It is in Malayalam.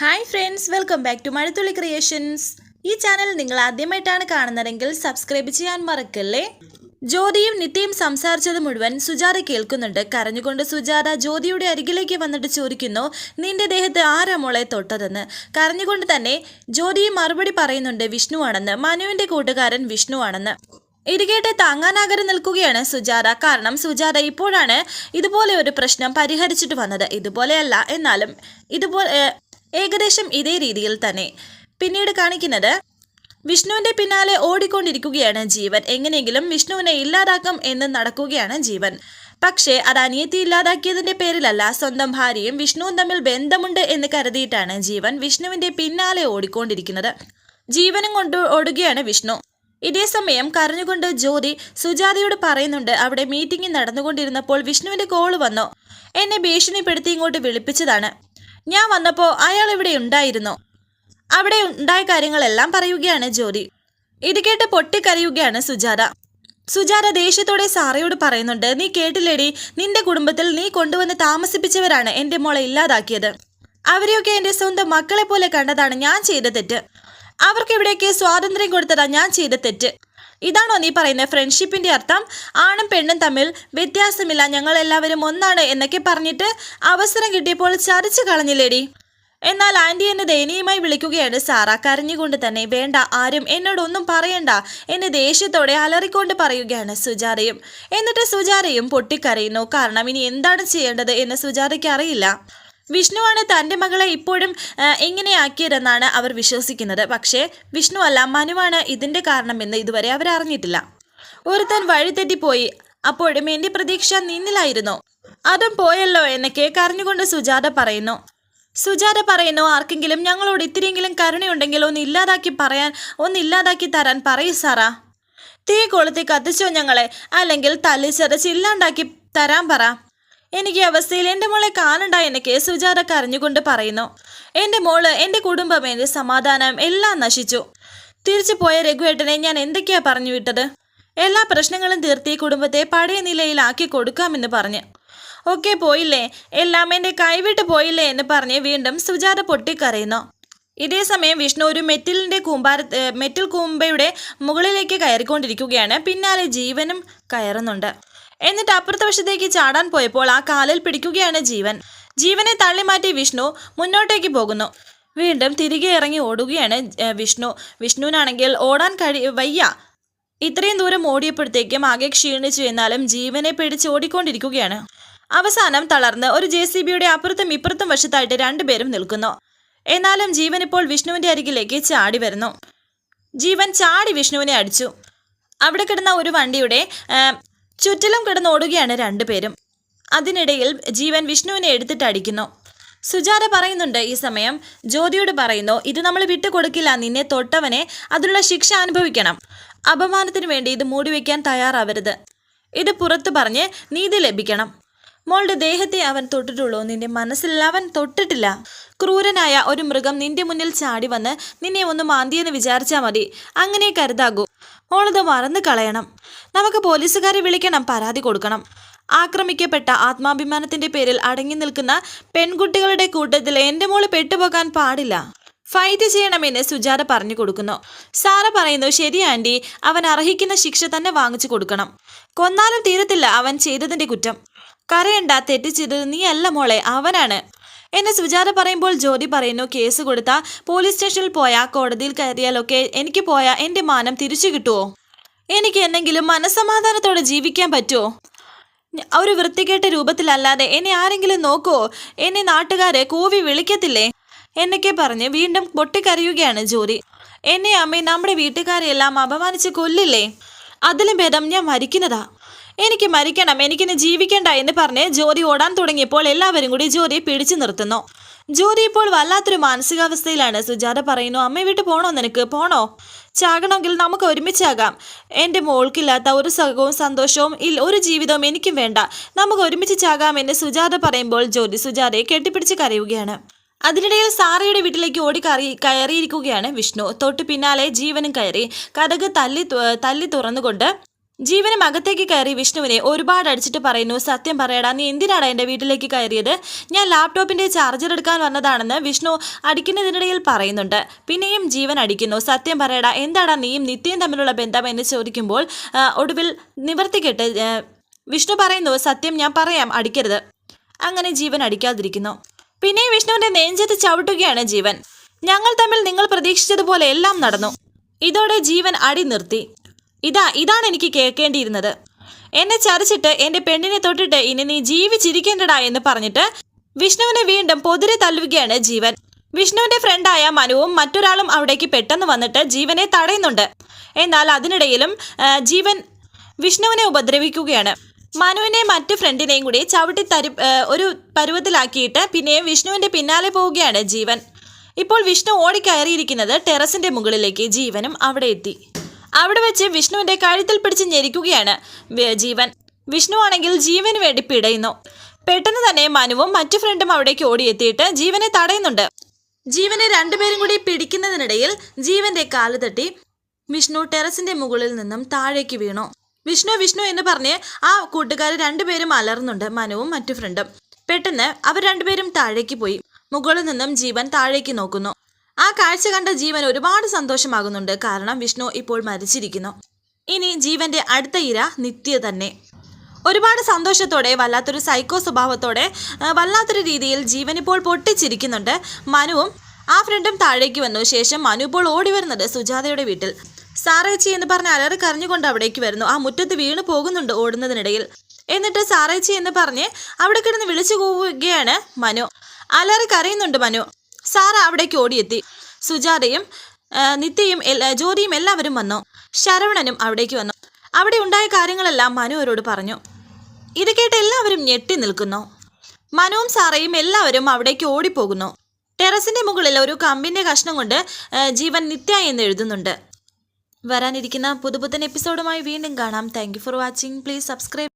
Hi friends welcome back to Mazhathulli creations ഈ ചാനൽ നിങ്ങൾ ആദ്യമായിട്ടാണ് കാണുന്നതെങ്കിൽ സബ്സ്ക്രൈബ് ചെയ്യാൻ മറക്കല്ലേ? ജ്യോതിയും നിത്യയും സംസാരിച്ചത് മുഴുവൻ സുജാത കേൾക്കുന്നുണ്ട്. കരഞ്ഞുകൊണ്ട് സുജാത ജ്യോതിയുടെ അരികിലേക്ക് വന്നിട്ട് ചോദിക്കുന്നു നിന്റെ ദേഹത്ത് ആരാ മോളെ തൊട്ടതെന്ന്? കരഞ്ഞുകൊണ്ട് തന്നെ ജ്യോതിയും മറുപടി പറയുന്നുണ്ട് വിഷ്ണുവാണെന്ന്. മനുവിന്റെ കൂട്ടുകാരൻ വിഷ്ണുവാണെന്ന്. ഇരികേട്ട് താങ്ങാനാകരം നിൽക്കുകയാണ് സുജാത. കാരണം സുജാത ഇപ്പോഴാണ് ഇതുപോലെ ഒരു പ്രശ്നം പരിഹരിച്ചിട്ട് വന്നത്. ഇതുപോലെയല്ല എന്നാലും ഇതുപോലെ ഏകദേശം ഇതേ രീതിയിൽ തന്നെ. പിന്നീട് കാണിക്കുന്നത് വിഷ്ണുവിന്റെ പിന്നാലെ ഓടിക്കൊണ്ടിരിക്കുകയാണ് ജീവൻ. എങ്ങനെയെങ്കിലും വിഷ്ണുവിനെ ഇല്ലാതാക്കും എന്ന് നടക്കുകയാണ് ജീവൻ. പക്ഷേ അത് അനിയത്തി ഇല്ലാതാക്കിയതിന്റെ പേരിലല്ല സ്വന്തം ഭാര്യയും വിഷ്ണുവും തമ്മിൽ ബന്ധമുണ്ട് എന്ന് കരുതിയിട്ടാണ് ജീവൻ വിഷ്ണുവിന്റെ പിന്നാലെ ഓടിക്കൊണ്ടിരിക്കുന്നത്. ജീവനും കൊണ്ട് ഓടുകയാണ് വിഷ്ണു. ഇതേ സമയം കരഞ്ഞുകൊണ്ട് ജ്യോതി സുജാതയോട് പറയുന്നുണ്ട് അവിടെ മീറ്റിംഗ് നടന്നുകൊണ്ടിരുന്നപ്പോൾ വിഷ്ണുവിന്റെ കോൾ വന്നു. എന്നെ ഭീഷണിപ്പെടുത്തി ഇങ്ങോട്ട് വിളിപ്പിച്ചതാണ്. ഞാൻ വന്നപ്പോൾ അയാൾ ഇവിടെ ഉണ്ടായിരുന്നു. അവിടെ ഉണ്ടായ കാര്യങ്ങളെല്ലാം പറയുകയാണ് ജ്യോതി. ഇത് കേട്ട് പൊട്ടിക്കരയുകയാണ് സുജാത. സുജാത ദേഷ്യത്തോടെ സാറയോട് പറയുന്നുണ്ട് നീ കേട്ടില്ലേടി നിന്റെ കുടുംബത്തിൽ നീ കൊണ്ടുവന്ന് താമസിപ്പിച്ചവരാണ് എന്റെ മോളെ ഇല്ലാതാക്കിയത്. അവരെയൊക്കെ എന്റെ സ്വന്തം മക്കളെ പോലെ കണ്ടതാണ് ഞാൻ ചെയ്ത തെറ്റ്. അവർക്ക് ഇവിടേക്ക് സ്വാതന്ത്ര്യം കൊടുത്തതാ ഞാൻ ചെയ്ത തെറ്റ്. ഇതാണോ നീ പറയുന്നത്? ഫ്രണ്ട്ഷിപ്പിന്റെ അർത്ഥം ആണും പെണ്ണും തമ്മിൽ വ്യത്യാസമില്ല. ഞങ്ങൾ എല്ലാവരും ഒന്നാണ് എന്നൊക്കെ പറഞ്ഞിട്ട് അവസരം കിട്ടിയപ്പോൾ ചതിച്ചു കളഞ്ഞില്ലേടി. എന്നാൽ ആന്റി എന്നെ ദയനീയമായി വിളിക്കുകയാണ്. സാറ കരഞ്ഞുകൊണ്ട് തന്നെ വേണ്ട ആരും എന്നോടൊന്നും പറയണ്ട എന്നെ ദേഷ്യത്തോടെ അലറിക്കൊണ്ട് പറയുകയാണ് സുജാതയും. എന്നിട്ട് സുജാതയും പൊട്ടിക്കരയുന്നു. കാരണം ഇനി എന്താണ് ചെയ്യേണ്ടത് എന്ന് സുജാതയ്ക്ക് അറിയില്ല. വിഷ്ണുവാണ് തന്റെ മകളെ ഇപ്പോഴും എങ്ങനെയാക്കിയതെന്നാണ് അവർ വിശ്വസിക്കുന്നത്. പക്ഷേ വിഷ്ണു അല്ല മനുവാണ് ഇതിന്റെ കാരണമെന്ന് ഇതുവരെ അവർ അറിഞ്ഞിട്ടില്ല. ഒരുത്തൻ വഴിതെറ്റിപ്പോയി അപ്പോഴും എന്റെ പ്രതീക്ഷ നിന്നിലായിരുന്നു. അതും പോയല്ലോ എന്നൊക്കെ അറിഞ്ഞുകൊണ്ട് സുജാത പറയുന്നു. സുജാത പറയുന്നു ആർക്കെങ്കിലും ഞങ്ങളോട് ഇത്തിരിയെങ്കിലും കരുണയുണ്ടെങ്കിൽ ഒന്ന് ഇല്ലാതാക്കി പറയാൻ ഒന്ന് ഇല്ലാതാക്കി തരാൻ പറയൂ സാറാ. തീ കൊളുത്തി കത്തിച്ചോ ഞങ്ങളെ? അല്ലെങ്കിൽ തല്ലിച്ചതച്ച് ഇല്ലാണ്ടാക്കി തരാൻ പറ. എനിക്ക് ഈ അവസ്ഥയിൽ എന്റെ മോളെ കാണണ്ട എന്നൊക്കെ സുജാത കരഞ്ഞുകൊണ്ട് പറയുന്നു. എന്റെ മോൾ എന്റെ കുടുംബം എന്റെ സമാധാനം എല്ലാം നശിച്ചു. തിരിച്ചു പോയ രഘുവേട്ടനെ ഞാൻ എന്തൊക്കെയാ പറഞ്ഞു വിട്ടത്? എല്ലാ പ്രശ്നങ്ങളും തീർത്തി കുടുംബത്തെ പഴയ നിലയിലാക്കി കൊടുക്കാമെന്ന് പറഞ്ഞ്. ഒക്കെ പോയില്ലേ. എല്ലാം എന്റെ കൈവിട്ട് പോയില്ലേ എന്ന് പറഞ്ഞ് വീണ്ടും സുജാത പൊട്ടിക്കരയുന്നു. ഇതേ സമയം വിഷ്ണു ഒരു മെറ്റിലിന്റെ കൂമ്പാര മെറ്റിൽ കൂമ്പയുടെ മുകളിലേക്ക് കയറിക്കൊണ്ടിരിക്കുകയാണ്. പിന്നാലെ ജീവനും കയറുന്നുണ്ട്. എന്നിട്ട് അപ്പുറത്തെ വശത്തേക്ക് ചാടാൻ പോയപ്പോൾ ആ കാലിൽ പിടിക്കുകയാണ് ജീവൻ. ജീവനെ തള്ളിമാറ്റി വിഷ്ണു മുന്നോട്ടേക്ക് പോകുന്നു. വീണ്ടും തിരികെ ഇറങ്ങി ഓടുകയാണ് വിഷ്ണു. വിഷ്ണുവിനാണെങ്കിൽ ഓടാൻ കഴി വയ്യ. ഇത്രയും ദൂരം ഓടിയപ്പോഴത്തേക്കും ആകെ ക്ഷീണിച്ചു എന്നാലും ജീവനെ പിടിച്ച് ഓടിക്കൊണ്ടിരിക്കുകയാണ്. അവസാനം തളർന്ന് ഒരു ജെ സി ബിയുടെ അപ്പുറത്തും ഇപ്പുറത്തും വശത്തായിട്ട് രണ്ടുപേരും നിൽക്കുന്നു. എന്നാലും ജീവൻ ഇപ്പോൾ വിഷ്ണുവിന്റെ അരികിലേക്ക് ചാടി വരുന്നു. ജീവൻ ചാടി വിഷ്ണുവിനെ അടിച്ചു. അവിടെ കിടന്ന ഒരു വണ്ടിയുടെ ചുറ്റിലും കിടന്നോടുകയാണ് രണ്ടുപേരും. അതിനിടയിൽ ജീവൻ വിഷ്ണുവിനെ എടുത്തിട്ട് അടിക്കുന്നു. സുജാത പറയുന്നുണ്ട് ഈ സമയം ജ്യോതിയോട് പറയുന്നു ഇത് നമ്മൾ വിട്ടുകൊടുക്കില്ല നിന്നെ തൊട്ടവനെ അതിനുള്ള ശിക്ഷ അനുഭവിക്കണം. അപമാനത്തിന് വേണ്ടി ഇത് മൂടിവെക്കാൻ തയ്യാറാവരുത്. ഇത് പുറത്തു പറഞ്ഞ് നീതി ലഭിക്കണം. മോളുടെ ദേഹത്തെ അവൻ തൊട്ടിട്ടുള്ളൂ. നിന്റെ മനസ്സിൽ അവൻ തൊട്ടിട്ടില്ല. ക്രൂരനായ ഒരു മൃഗം നിന്റെ മുന്നിൽ ചാടി വന്ന് നിന്നെ ഒന്ന് മാന്തിയെന്ന് വിചാരിച്ചാൽ മതി. അങ്ങനെ കരുതാകൂ. മോളത് മറന്നു കളയണം. നമുക്ക് പോലീസുകാരെ വിളിക്കണം പരാതി കൊടുക്കണം. ആക്രമിക്കപ്പെട്ട ആത്മാഭിമാനത്തിന്റെ പേരിൽ അടങ്ങി നിൽക്കുന്ന പെൺകുട്ടികളുടെ കൂട്ടത്തിൽ എന്റെ മോൾ പെട്ടുപോകാൻ പാടില്ല. ഫൈറ്റ് ചെയ്യണമെന്ന് സുജാത പറഞ്ഞു കൊടുക്കുന്നു. സാറ പറയുന്നു ശരി ആന്റി. അവൻ അർഹിക്കുന്ന ശിക്ഷ തന്നെ വാങ്ങിച്ചു കൊടുക്കണം. കൊന്നാലും തീരത്തില്ല അവൻ ചെയ്തതിന്റെ കുറ്റം. കരയണ്ട തെറ്റ് ചെയ്തത് നീ അല്ല മോളെ അവനാണ്. എന്നെ സുജാത പറയുമ്പോൾ ജ്യോതി പറയുന്നു കേസ് കൊടുത്ത പോലീസ് സ്റ്റേഷനിൽ പോയാ കോടതിയിൽ കയറിയാലൊക്കെ എനിക്ക് പോയാ എന്റെ മാനം തിരിച്ചു കിട്ടുമോ എനിക്ക് എന്തെങ്കിലും മനസമാധാനത്തോടെ ജീവിക്കാൻ പറ്റുമോ ഒരു വൃത്തികെട്ട രൂപത്തിലല്ലാതെ എന്നെ ആരെങ്കിലും നോക്കുവോ? എന്നെ നാട്ടുകാരെ കൂവി വിളിക്കത്തില്ലേ? എന്നൊക്കെ പറഞ്ഞ് വീണ്ടും പൊട്ടിക്കരയുകയാണ് ജോറി എന്നെ അമ്മയും നമ്മുടെ വീട്ടുകാരെയെല്ലാം അപമാനിച്ച് കൊല്ലില്ലേ? അതിലും ഭേദം ഞാൻ മരിക്കുന്നതാ. എനിക്ക് മരിക്കണം എനിക്കിനി ജീവിക്കണ്ട എന്ന് പറഞ്ഞ് ജോലി ഓടാൻ തുടങ്ങിയപ്പോൾ എല്ലാവരും കൂടി ജോലിയെ പിടിച്ചു നിർത്തുന്നു. ജോലി ഇപ്പോൾ വല്ലാത്തൊരു മാനസികാവസ്ഥയിലാണ്. സുജാത പറയുന്നു അമ്മ വീട്ട് പോണോ നിനക്ക്? പോണോ? ചാകണമെങ്കിൽ നമുക്ക് ഒരുമിച്ചാകാം. എന്റെ മോൾക്കില്ലാത്ത ഒരു സുഖവും സന്തോഷവും ഇല്ല ഒരു ജീവിതവും എനിക്കും വേണ്ട. നമുക്ക് ഒരുമിച്ച് ചാകാം എന്ന് സുജാത പറയുമ്പോൾ ജോലി സുജാതയെ കെട്ടിപ്പിടിച്ച് കരയുകയാണ്. അതിനിടയിൽ സാറയുടെ വീട്ടിലേക്ക് ഓടി കറി കയറിയിരിക്കുകയാണ് വിഷ്ണു. തൊട്ട് പിന്നാലെ ജീവനും കയറി കഥക് തല്ലി തല്ലി തുറന്നുകൊണ്ട് ജീവനും അകത്തേക്ക് കയറി വിഷ്ണുവിനെ ഒരുപാട് അടിച്ചിട്ട് പറയുന്നു. സത്യം പറയടാ നീ എന്തിനാടാ എന്റെ വീട്ടിലേക്ക് കയറിയത്? ഞാൻ ലാപ്ടോപ്പിന്റെ ചാർജർ എടുക്കാൻ വന്നതാണെന്ന് വിഷ്ണു അടിക്കുന്നതിനിടയിൽ പറയുന്നുണ്ട്. പിന്നെയും ജീവൻ അടിക്കുന്നു. സത്യം പറയടാ എന്താടാ നീയും നിത്യം തമ്മിലുള്ള ബന്ധം എന്ന് ചോദിക്കുമ്പോൾ ഒടുവിൽ നിവർത്തിക്കെട്ട് വിഷ്ണു പറയുന്നു സത്യം ഞാൻ പറയാം അടിക്കരുത്. അങ്ങനെ ജീവൻ അടിക്കാതിരിക്കുന്നു. പിന്നെയും വിഷ്ണുവിന്റെ നെഞ്ചത്ത് ചവിട്ടുകയാണ് ജീവൻ. ഞങ്ങൾ തമ്മിൽ നിങ്ങൾ പ്രതീക്ഷിച്ചതുപോലെ എല്ലാം നടന്നു. ഇതോടെ ജീവൻ അടി നിർത്തി ഇതാ ഇതാണ് എനിക്ക് കേൾക്കേണ്ടിയിരുന്നത്. എന്നെ ചതിച്ചിട്ട് എന്റെ പെണ്ണിനെ തൊട്ടിട്ട് ഇനി നീ ജീവിച്ചിരിക്കേണ്ടടാ എന്ന് പറഞ്ഞിട്ട് വിഷ്ണുവിനെ വീണ്ടും പൊതിരെ തല്ലുകയാണ് ജീവൻ. വിഷ്ണുവിന്റെ ഫ്രണ്ടായ മനുവും മറ്റൊരാളും അവിടേക്ക് പെട്ടെന്ന് വന്നിട്ട് ജീവനെ തടയുന്നുണ്ട്. എന്നാൽ അതിനിടയിലും ജീവൻ വിഷ്ണുവിനെ ഉപദ്രവിക്കുകയാണ്. മനുവിനെ മറ്റു ഫ്രണ്ടിനെയും കൂടി ചവിട്ടി തരി ഒരു പരുവത്തിലാക്കിയിട്ട് പിന്നെയും വിഷ്ണുവിന്റെ പിന്നാലെ പോവുകയാണ് ജീവൻ. ഇപ്പോൾ വിഷ്ണു ഓടിക്കയറിയിരിക്കുന്നത് ടെറസിന്റെ മുകളിലേക്ക് ജീവനും അവിടെ എത്തി. അവിടെ വെച്ച് വിഷ്ണുവിന്റെ കഴുത്തിൽ പിടിച്ച് ഞെരിക്കുകയാണ് ജീവൻ. വിഷ്ണു ആണെങ്കിൽ ജീവന് വേണ്ടി പിടയുന്നു. പെട്ടെന്ന് തന്നെ മനുവും മറ്റു ഫ്രണ്ടും അവിടേക്ക് ഓടിയെത്തിയിട്ട് ജീവനെ തടയുന്നുണ്ട്. ജീവനെ രണ്ടുപേരും കൂടി പിടിക്കുന്നതിനിടയിൽ ജീവന്റെ കാൽ തട്ടി വിഷ്ണു ടെറസിന്റെ മുകളിൽ നിന്നും താഴേക്ക് വീണു. വിഷ്ണു വിഷ്ണു എന്ന് പറഞ്ഞ് ആ കൂട്ടുകാർ രണ്ടുപേരും അലർന്നുണ്ട് മനുവും മറ്റു ഫ്രണ്ടും പെട്ടെന്ന് അവർ രണ്ടുപേരും താഴേക്ക് പോയി. മുകളിൽ നിന്നും ജീവൻ താഴേക്ക് നോക്കുന്നു. ആ കാഴ്ച കണ്ട ജീവൻ ഒരുപാട് സന്തോഷമാകുന്നുണ്ട്. കാരണം വിഷ്ണു ഇപ്പോൾ മരിച്ചിരിക്കുന്നു. ഇനി ജീവന്റെ അടുത്ത ഇര നിത്യ തന്നെ. ഒരുപാട് സന്തോഷത്തോടെ വല്ലാത്തൊരു സൈക്കോ സ്വഭാവത്തോടെ വല്ലാത്തൊരു രീതിയിൽ ജീവൻ ഇപ്പോൾ പൊട്ടിച്ചിരിക്കുന്നുണ്ട് മനുവും. ആ ഫ്രണ്ടും താഴേക്ക് വന്നു. ശേഷം മനു ഇപ്പോൾ ഓടി വരുന്നത് സുജാതയുടെ വീട്ടിൽ. സാറേച്ചി എന്ന് പറഞ്ഞ് അലറി കരഞ്ഞുകൊണ്ട് അവിടേക്ക് വരുന്നു. ആ മുറ്റത്ത് വീണ് പോകുന്നുണ്ട് ഓടുന്നതിനിടയിൽ. എന്നിട്ട് സാറേച്ചി എന്ന് പറഞ്ഞ് അവിടെ കിടന്ന് വിളിച്ചു പോവുകയാണ് മനു. അലറി കരയുന്നുണ്ട് മനു. സാറ അവിടേക്ക് ഓടിയെത്തി. സുജാതയും നിത്യയും ജ്യോതിയും എല്ലാവരും വന്നു. ശരവണനും അവിടേക്ക് വന്നു. അവിടെ ഉണ്ടായ കാര്യങ്ങളെല്ലാം മനു അവരോട് പറഞ്ഞു. ഇത് കേട്ട് എല്ലാവരും ഞെട്ടി നിൽക്കുന്നു. മനുവും സാറയും എല്ലാവരും അവിടേക്ക് ഓടിപ്പോകുന്നു. ടെറസിന്റെ മുകളിൽ ഒരു കമ്പിന്റെ കഷ്ണം കൊണ്ട് ജീവൻ നിത്യ എന്ന് എഴുതുന്നുണ്ട്. വരാനിരിക്കുന്ന പുതുപുത്തൻ എപ്പിസോഡുമായി വീണ്ടും കാണാം. Thank for watching please subscribe